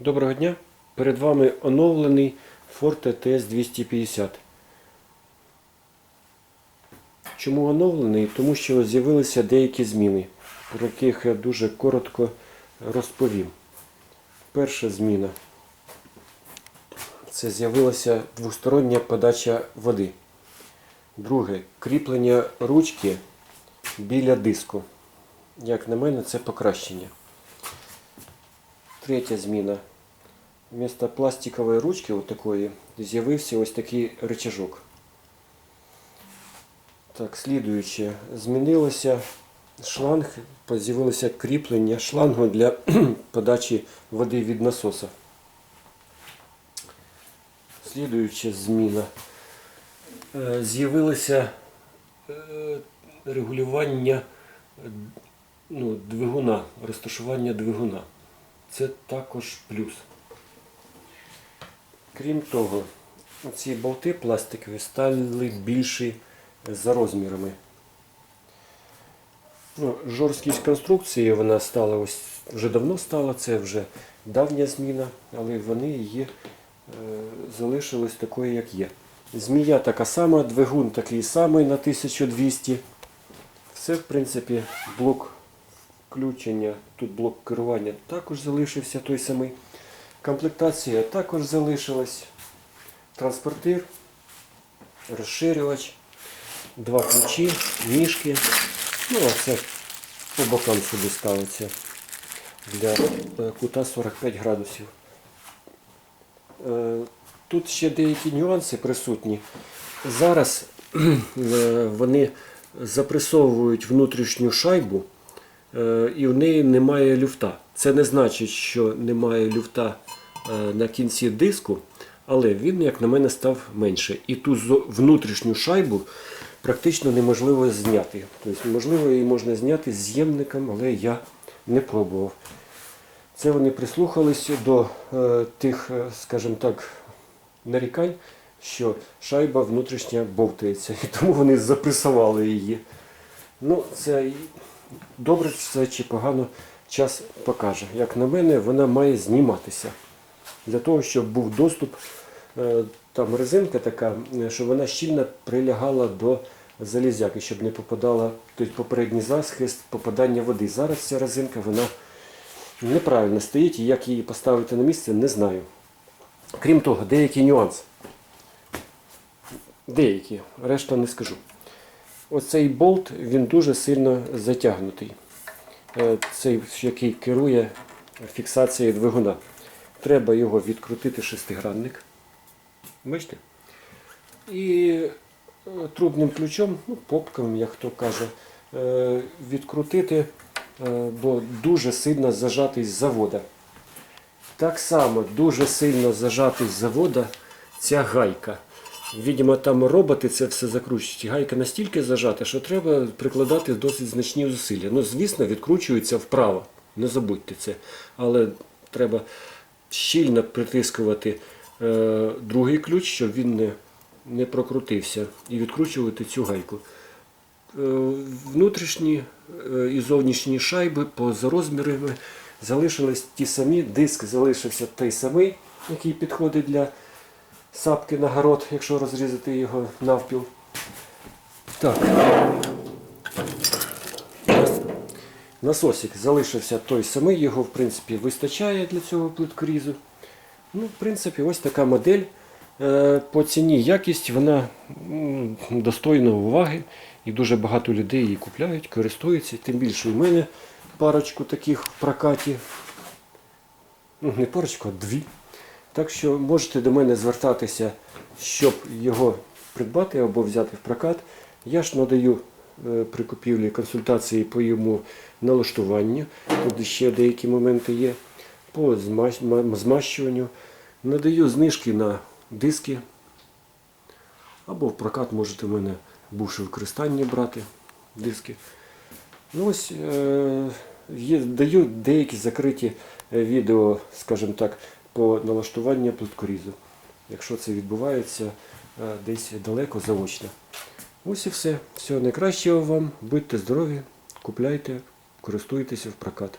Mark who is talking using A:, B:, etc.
A: Доброго дня! Перед вами оновлений Ford ETS 250. Чому оновлений? Тому що з'явилися деякі зміни, про яких я дуже коротко розповім. Перша зміна. Це з'явилася двостороння подача води. Друге кріплення ручки біля диску. Як на мене, це покращення. Третя зміна. Вместо пластикової ручки от такої з'явився ось такий рычажок. Так, слідуюче. Змінилося шланг, з'явилося кріплення шлангу для подачі води від насоса. Слідуюча зміна. Е, З'явилося е, регулювання ну, двигуна, розташування двигуна. Це також плюс. Крім того, ці болти пластикові стали більші за розмірами. Ну, жорсткість конструкції вона стала ось вже давно стала, це вже давня зміна, але вони її е, залишились такою, як є. Змія така сама, двигун такий самий на 1200. Все, в принципі, блок включення, тут блок керування також залишився той самий. Комплектація також залишилась. Транспортир, розширювач, два ключі, ніжки. Ну, а це по бокам сюди ставиться для е, кута 45 градусів. Е, Тут ще деякі нюанси присутні. Зараз е, вони запресовують внутрішню шайбу і в неї немає люфта. Це не значить, що немає люфта е, на кінці диску, але він, як на мене, став менше. І ту внутрішню шайбу практично неможливо зняти. Тобто, можливо, її можна зняти з'ємником, але я не пробував. Це вони прислухалися до е, тих, е, скажімо так, нарікань, що шайба внутрішня бовтається, і тому вони запресували її. Ну, це добре це чи погано час покаже. Як на мене, вона має зніматися. Для того, щоб був доступ, е, там резинка така, е, щоб вона щільно прилягала до залізяки, щоб не попадала тобто попередній захист попадання води. Зараз ця резинка вона неправильно стоїть, і як її поставити на місце, не знаю. Крім того, деякі нюанси. Деякі, решта не скажу. Оцей болт він дуже сильно затягнутий. Е, Цей, який керує фіксацією двигуна. Треба його відкрутити шестигранник. Бачите? І е, трубним ключом, ну, попком, як хто каже, е, відкрутити, бо дуже сильно зажатий з завода. Так само дуже сильно зажатий з завода ця гайка. Видимо, там роботи це все закручують. Гайка настільки зажата, що треба прикладати досить значні зусилля. Ну, звісно, відкручується вправо. Не забудьте це. Але треба щільно притискувати е, другий ключ, щоб він не, не прокрутився, і відкручувати цю гайку. Е, внутрішні е, і зовнішні шайби поза розмірами залишились ті самі. Диск залишився той самий, який підходить для сапки на город, якщо розрізати його навпіл. Так. Насосик залишився той самий, його в принципі вистачає для цього плиткорізу. Ну, в принципі, ось така модель. Е, По ціні якість вона достойна уваги. І дуже багато людей її купляють, користуються. Тим більше у мене парочку таких в прокаті. Ну, не парочку, а дві. Так що можете до мене звертатися, щоб його придбати або взяти в прокат. Я ж надаю е, при купівлі консультації по йому налаштуванню. Тут ще деякі моменти є. По змащуванню. Надаю знижки на диски. Або в прокат можете в мене бувши використання брати диски. Ну ось е, даю деякі закриті е, відео, скажімо так, по налаштуванню плиткорізу, якщо це відбувається е, десь далеко заочно. Ось і все. Всього найкращого вам. Будьте здорові, купляйте, користуйтеся в прокат.